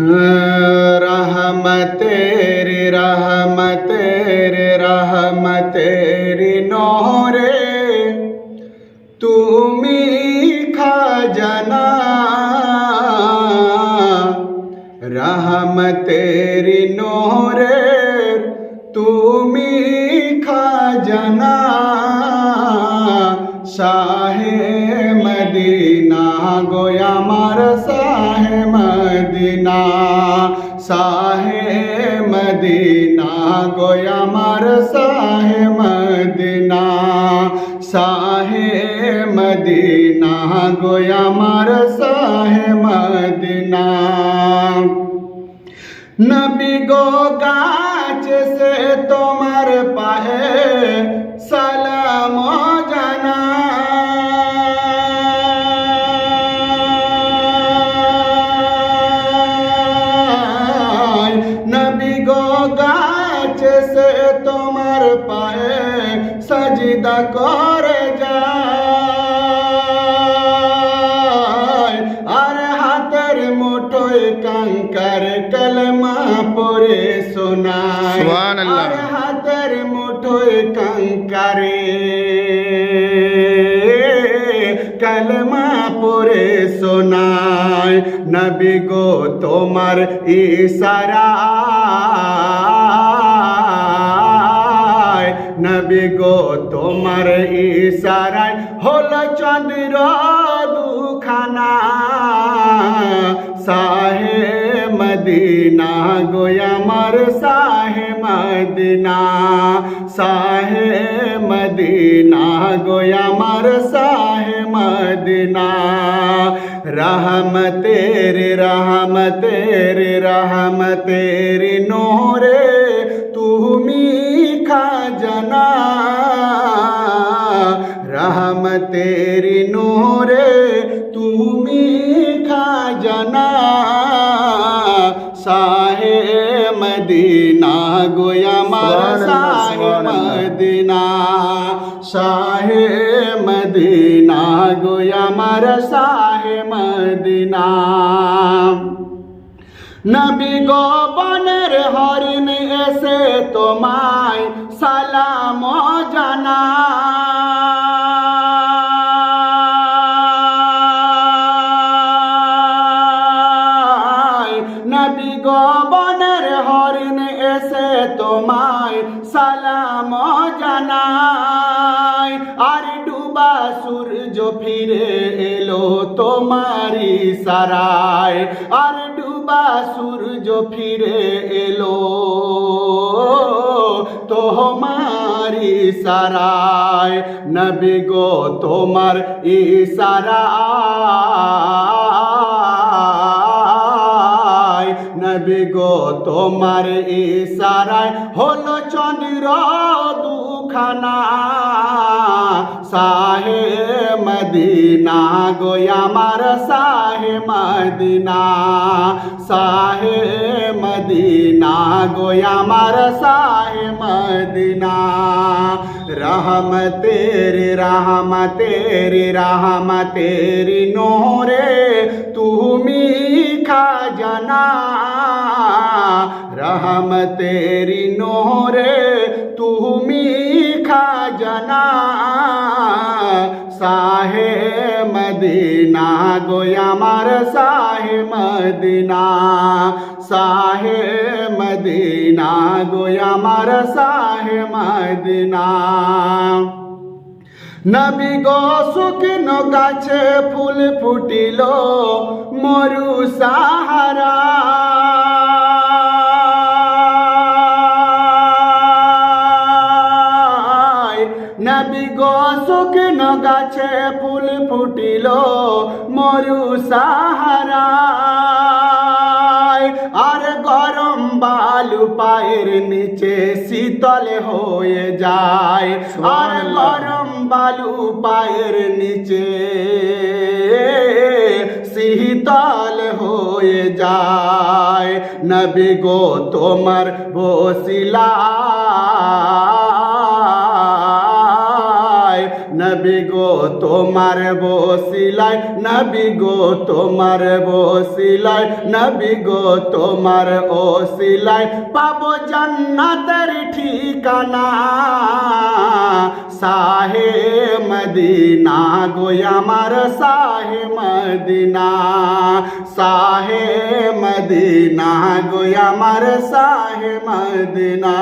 रहम तेरी रहम तेरी रहम तेरी नोरे তুমি খাজানা রহম তেরি নোরে তুমি খাজানা শাহে মদিনা গোয়া মারা मदीना साहे मदीना गोया मार साहे मदीना साहे मदीना गोया मार साहे मदीना नबी गो गाच से तो तो চিন্তা করে যায় আর হাতের মোটোয় কাঙ্কার কলমা পরে শোনায় আর হাতের মোটোয় কাঙ্কারে কলমা পরে শোনায় নবী গো তোমার ইশারা नबी गो तुमर इशारा होल चंद्र दुखाना साहे मदीना गोया मर साहे मदीना साहे मदीना गोया मर साहे मदीना रहम तेरी रहम तेरे रहम तेरे नोरे रहमतेर नूरे তুমি খাজানা সাহে মদিনা গোয়ামার সাহে মদিনা সাহে মদিনা গোয়ামার সাহে মদিনা নবী গোবনের হরিণ এসে তোমায় সালাম জানা নবী গবনের হরিণ এসে তোমায় সালাম জানা সূর্য ফিরে এলো তোমারি সারায় আর ডুবা সূর্য ফিরে এলো তোমারি সারায় নবী গো তোমার ইসারায় নবী গো তোমার ইসারায় হলো চন্দ্র দূর खाना साहे मदीना गोया मार साहे मदीना साहे मदीना गोया मार साहे मदीना रहम तेरी रहम तेरी रहम तेरी नोरे खा जाना रहम तेरी नोरे মদিনা গো আমার সাহে মদিনা সাহে মদিনা গো আমার সাহে মদিনা নবী গো শুকনো গাছে ফুল ফুটিল মরু সাহারা নাবি গশুকন গাছে ফুল ফুটিল মরু সাহারা আর গরম বালু পায়ের নিচে শীতল হয়ে যায় আর গরম বালু পায়ের নিচে শীতল হয়ে যায় নবী গো তোমার বসিলা তোমারে বসাইল নবী গো তোমারে বসাইল নবী গো তোমার ওসিলাই পাবো জান্নাতের ঠিকানা সাহে মদিনা গো আমার সাহে মদিনা সাহে মদিনা গো আমার সাহে মদিনা